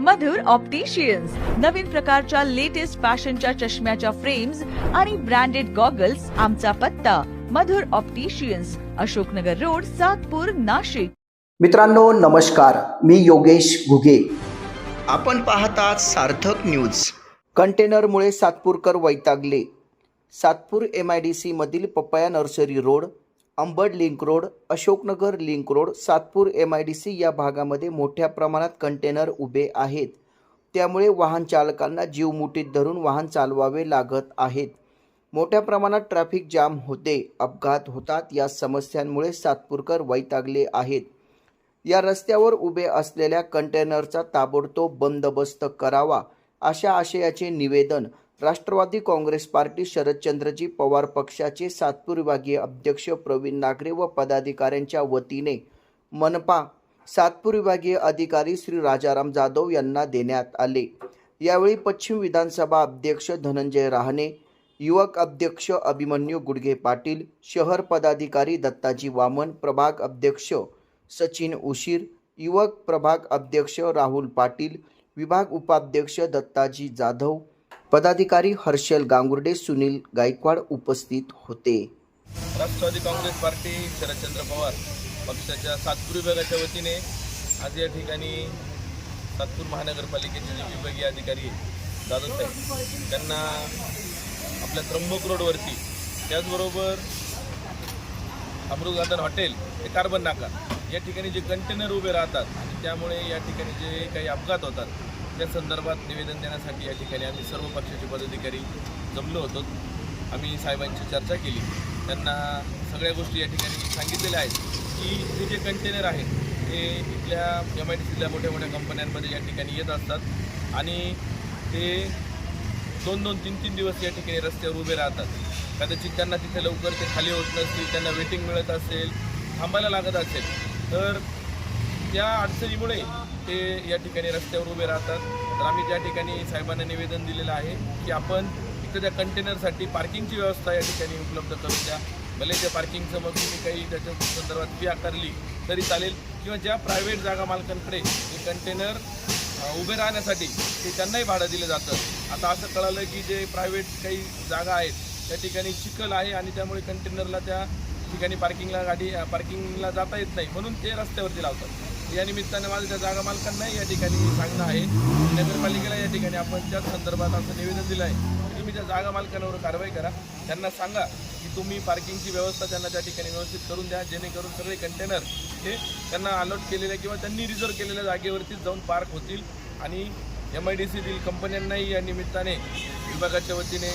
मधुर opticians नवीन प्रकारच्या latest फॅशनच्या चष्म्याच्या फ्रेम्स आणि ब्रँडेड गॉगल्स आमचा पत्ता. Madhur opticians Ashoknagar road Satpur Nashik. मित्रांनो नमस्कार. मी योगेश घुगे. आपण पाहतात सार्थक न्यूज कंटेनरमुळे सातपूरकर वैतागले. Satpur M I D सीमधील papaya nursery road Ambad link road Ashoknagar link road Satpur M I D C या भागामध्ये मोठ्या प्रमाणात कंटेनर उभे आहेत. त्यामुळे वाहन चालकांना जीव मुठीत धरून वाहन चालवावे लागत आहेत. मोठ्या प्रमाणात ट्रॅफिक जाम होते अपघात होतात या समस्यांमुळे सातपूरकर वैतागले आहेत. या रस्त्यावर उभे असलेल्या कंटेनरचा ताबडतोब बंदोबस्त करावा अशा आशयाचे निवेदन राष्ट्रवादी काँग्रेस पार्टी शरदचंद्रजी पवार पक्षाचे सातपूर विभागीय अध्यक्ष प्रवीण नागरे व पदाधिकाऱ्यांच्या वतीने मनपा सातपूर विभागीय अधिकारी श्री राजाराम जाधव यांना देण्यात आले. यावेळी पश्चिम विधानसभा अध्यक्ष धनंजय राहणे युवक अध्यक्ष अभिमन्यू गुडघे पाटील शहर पदाधिकारी दत्ताजी वामन प्रभाग अध्यक्ष सचिन उशीर युवक प्रभाग अध्यक्ष राहुल पाटील विभाग उपाध्यक्ष दत्ताजी जाधव पदाधिकारी हर्षल गांगुर्डे सुनील गायकवाड उपस्थित होते. राष्ट्रवादी काँग्रेस पार्टी शरदचंद्र पवार पक्षाच्या सातपूर विभागाच्या वतीने आज या ठिकाणी सातपूर महानगरपालिकेचे जे विभागीय अधिकारी जाधव साहेब त्यांना आपल्या त्र्यंबक रोडवरती त्याचबरोबर अमृतगार्डन हॉटेल ते कार्बन नाका या ठिकाणी जे कंटेनर उभे राहतात आणि त्यामुळे या ठिकाणी जे काही अपघात होतात त्या संदर्भात निवेदन देण्यासाठी या ठिकाणी आम्ही सर्व पक्षाचे पदाधिकारी जमलो होतो. आम्ही साहेबांची चर्चा केली. त्यांना सगळ्या गोष्टी या ठिकाणी सांगितलेल्या आहेत की हे जे कंटेनर आहेत ते इथल्या एम आय डी सीतल्या मोठ्या मोठ्या कंपन्यांमध्ये या ठिकाणी येत असतात. आणि ते दोन दोन तीन तीन दिवस या ठिकाणी रस्त्यावर उभे राहतात. कदाचित त्यांना तिथे लवकर ते खाली होत नसतील त्यांना वेटिंग मिळत असेल थांबायला लागत असेल. तर त्या अडचणीमुळे ते या ठिकाणी रस्त्यावर उभे राहतात. तर आम्ही त्या ठिकाणी साहेबांना निवेदन दिलेलं आहे की आपण इथं त्या कंटेनरसाठी पार्किंगची व्यवस्था या ठिकाणी उपलब्ध करून द्या. भले त्या पार्किंगचं मग तुम्ही काही त्याच्या संदर्भात फी आकारली तरी चालेल. किंवा ज्या प्रायव्हेट जागा मालकांकडे हे कंटेनर उभे राहण्यासाठी ते त्यांनाही भाडं दिलं जातं. आता असं कळालं की जे प्रायव्हेट काही जागा आहेत त्या ठिकाणी चिखल आहे आणि त्यामुळे कंटेनरला त्या ठिकाणी पार्किंगला गाडी पार्किंगला जाता येत नाही. म्हणून ते रस्त्यावरती लावतात. या निमित्ताने माझं त्या जागा मालकांनाही या ठिकाणी सांगणं आहे नगरपालिकेला या ठिकाणी आपण त्याच संदर्भात असं निवेदन दिलं आहे की तुम्ही त्या जागा मालकांवर कारवाई करा. त्यांना सांगा की तुम्ही पार्किंगची व्यवस्था त्यांना त्या ठिकाणी व्यवस्थित करून द्या जेणेकरून सगळे कंटेनर हे त्यांना अलॉट केलेल्या किंवा त्यांनी रिझर्व केलेल्या जागेवरतीच जाऊन पार्क होतील. आणि एम आय डी सीतील कंपन्यांनाही या निमित्ताने विभागाच्या वतीने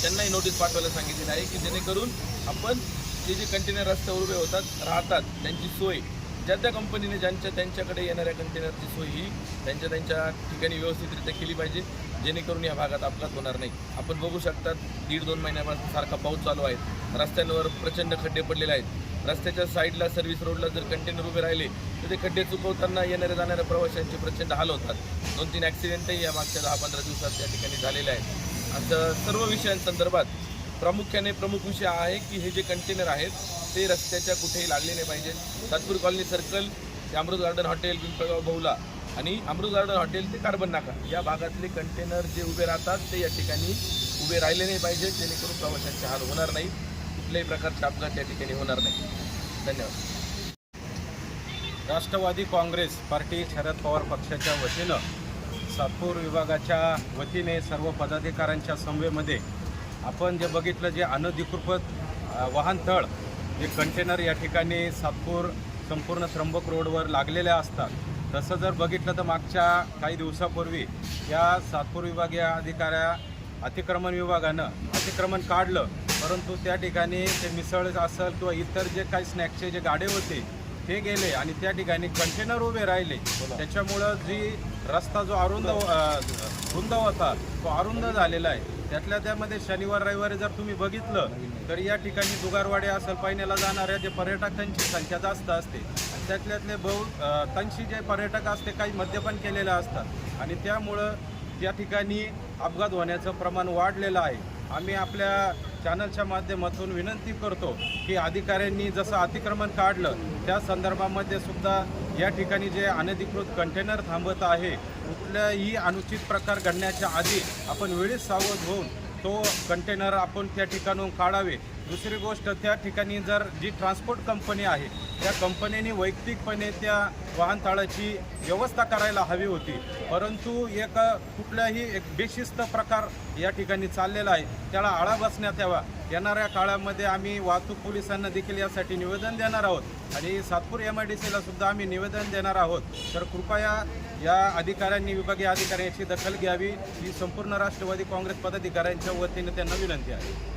त्यांनाही नोटीस पाठवायला सांगितलेली आहे की जेणेकरून आपण जे जे कंटेनर रस्त्यावर उभे होतात राहतात त्यांची सोय. ज्या त्या कंपनीने ज्यांच्या त्यांच्याकडे येणाऱ्या कंटेनरची सोय ही त्यांच्या त्यांच्या ठिकाणी व्यवस्थितरित्या केली पाहिजे. जेणेकरून या भागात अपघात होणार नाही. आपण बघू शकतात दीड दोन महिन्यापासून सारखा पाऊस चालू आहे. रस्त्यांवर प्रचंड खड्डे पडलेले आहेत. रस्त्याच्या साईडला सर्व्हिस रोडला जर कंटेनर उभे राहिले तर ते खड्डे चुकवताना येणाऱ्या जाणाऱ्या प्रवाशांचे प्रचंड हाल होतात. दोन तीन ॲक्सिडेंटही या मागच्या दहा पंधरा दिवसात या ठिकाणी झालेले आहेत. असं सर्व विषयांसंदर्भात प्रामुख्याने प्रमुख विषय आहे की हे जे कंटेनर आहेत ते रस्त्याच्या कुठेही लागले नाही पाहिजेत. सातपूर कॉलनी सर्कल ते अमृत गार्डन हॉटेल पिंपळगाव बहुला आणि अमृत गार्डन हॉटेल ते कार्बन नाका. या भागातले कंटेनर जे उभे राहतात ते या ठिकाणी उभे राहिले नाही पाहिजेत. जेणेकरून प्रवाशांचे हाल होणार नाही कुठल्याही प्रकारचे अपघात या ठिकाणी होणार नाही. धन्यवाद. राष्ट्रवादी काँग्रेस पार्टी शरद पवार पक्षाच्या वतीनं सातपूर विभागाच्या वतीने सर्व पदाधिकाऱ्यांच्या समवेमध्ये आपण जे बघितलं जे अनधिकृत वाहनतळ जे कंटेनर या ठिकाणी सातपूर संपूर्ण त्र्यंबक रोडवर लागलेले असतात. तसं जर बघितलं तर मागच्या काही दिवसापूर्वी या सातपूर विभागीय अधिकाऱ्या अतिक्रमण विभागानं अतिक्रमण काढलं. परंतु त्या ठिकाणी ते मिसळ असेल किंवा इतर जे काही स्नॅक्सचे जे गाडे होते ते गेले आणि त्या ठिकाणी कंटेनर उभे राहिले. त्याच्यामुळं जी रस्ता जो अरुंद रुंद होता तो अरुंद झालेला आहे. त्यातल्या त्यामध्ये शनिवार रविवारी जर तुम्ही बघितलं तर या ठिकाणी दुगारवाडे असेल पैण्याला जाणाऱ्या जे पर्यटकांची संख्या जास्त असते त्यातल्यातले बहु बहुतांशी जे पर्यटक असते काही मद्यपान केलेले असतात. आणि त्यामुळं त्या ठिकाणी अपघात होण्याचं प्रमाण वाढलेलं आहे. आम्ही आपल्या चॅनलच्या माध्यमातून विनंती करतो की अधिकाऱ्यांनी जसं अतिक्रमण काढलं त्या संदर्भामध्ये सुद्धा या ठिकाणी जे अनधिकृत कंटेनर थांबत आहे कुठल्याही अनुचित प्रकार घडण्याच्या आधी आपण वेळीच सावध होऊन तो कंटेनर आपण त्या ठिकाणून काढावे. दुसरी गोष्ट त्या ठिकाणी जर जी ट्रान्सपोर्ट कंपनी आहे त्या कंपनीने वैयक्तिकपणे त्या वाहनतळाची व्यवस्था करायला हवी होती. परंतु एक कुठल्याही एक बेशिस्त प्रकार या ठिकाणी चाललेला आहे. त्याला आळा बसण्यात यावा. येणाऱ्या काळामध्ये आम्ही वाहतूक पोलिसांना देखील यासाठी निवेदन देणार आहोत आणि सातपूर एम आय डी सीला सुद्धा आम्ही निवेदन देणार आहोत. तर कृपया या अधिकाऱ्यांनी विभागीय अधिकाऱ्यांची दखल घ्यावी. ही संपूर्ण राष्ट्रवादी काँग्रेस पदाधिकाऱ्यांच्या वतीने त्यांना विनंती आहे.